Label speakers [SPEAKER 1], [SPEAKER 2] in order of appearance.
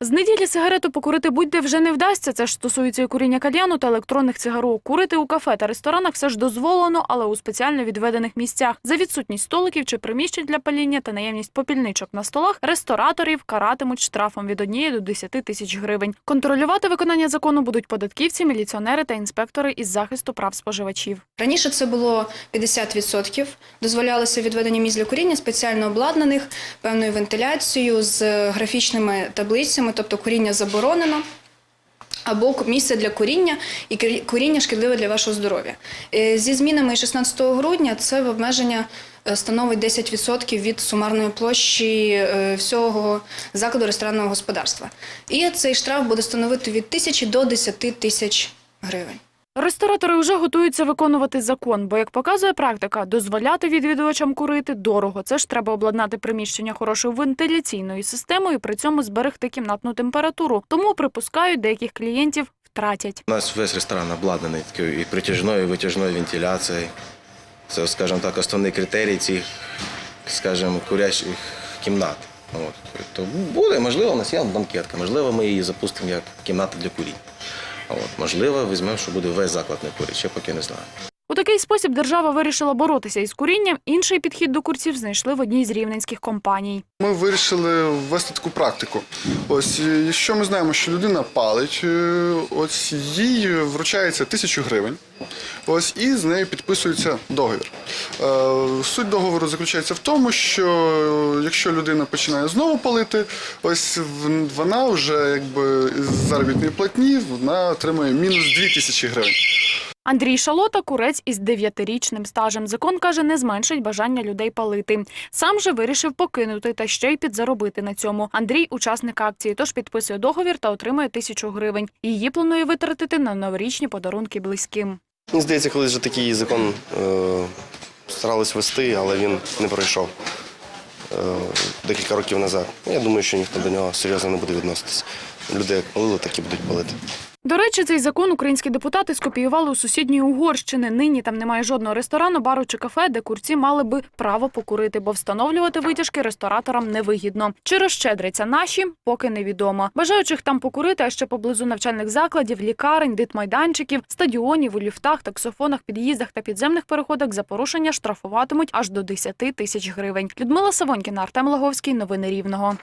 [SPEAKER 1] З неділі сигарету покурити будь-де вже не вдасться. Це ж стосується і куріння кальяну та електронних цигарок. Курити у кафе та ресторанах все ж дозволено, але у спеціально відведених місцях. За відсутність столиків чи приміщень для паління та наявність попільничок на столах рестораторів каратимуть штрафом від 1 до 10 тисяч гривень. Контролювати виконання закону будуть податківці, міліціонери та інспектори із захисту прав споживачів.
[SPEAKER 2] Раніше це було 50%. Дозволялося відведення місць для куріння спеціально обладнаних певною вентиляцією з графічними таблицями, тобто куріння заборонено. Або місце для куріння і курі- куріння шкідливе для вашого здоров'я. Е, Зі змінами 16 грудня це обмеження е, становить 10% від сумарної площі е, всього закладу ресторанного господарства. І цей штраф буде становити від 1000 до 10 тисяч гривень.
[SPEAKER 1] Ресторатори вже готуються виконувати закон, бо, як показує практика, дозволяти відвідувачам курити дорого. Це ж треба обладнати приміщення хорошою вентиляційною системою, при цьому зберегти кімнатну температуру. Тому припускають, деяких клієнтів втратять.
[SPEAKER 3] У нас весь ресторан обладнаний такою і притяжною, і витяжною вентиляцією. Це, скажімо так, основний критерій цих, скажімо, курячих кімнат. От. То буде, можливо, у нас є банкетка, можливо, ми її запустимо як кімната для курінь. От. Можливо, візьмемо, що буде весь заклад не курить, ще поки не знаю.
[SPEAKER 1] Такий спосіб держава вирішила боротися із курінням. Інший підхід до курців знайшли в одній з рівненських компаній.
[SPEAKER 4] Ми вирішили ввести таку практику. Ось е, якщо ми знаємо, що людина палить, е, ось їй вручається тисячу гривень. Ось і з нею підписується договір. Е, Суть договору заключається в тому, що якщо людина починає знову палити, ось вона вже якби з заробітної платні вона отримує мінус дві тисячі гривень.
[SPEAKER 1] Андрій Шалота курець із дев'ятирічним стажем. Закон каже, не зменшить бажання людей палити. Сам же вирішив покинути та ще й підзаробити на цьому. Андрій учасник акції, тож підписує договір та отримує тисячу гривень. Її планує витратити на новорічні подарунки близьким.
[SPEAKER 5] Мені здається, колись вже такий закон е, старались вести, але він не пройшов е, декілька років назад. Я думаю, що ніхто до нього серйозно не буде відноситись. Люди як палили, так і будуть палити.
[SPEAKER 1] До речі, цей закон українські депутати скопіювали у сусідньої Угорщини. Нині там немає жодного ресторану, бару чи кафе, де курці мали би право покурити, бо встановлювати витяжки рестораторам невигідно. Чи розщедряться наші, поки невідомо. Бажаючих там покурити, а ще поблизу навчальних закладів, лікарень, дитмайданчиків, стадіонів, у ліфтах, таксофонах, під'їздах та підземних переходах за порушення штрафуватимуть аж до 10 тисяч гривень. Людмила Савонькіна, Артем Лаговський. Новини Рівного.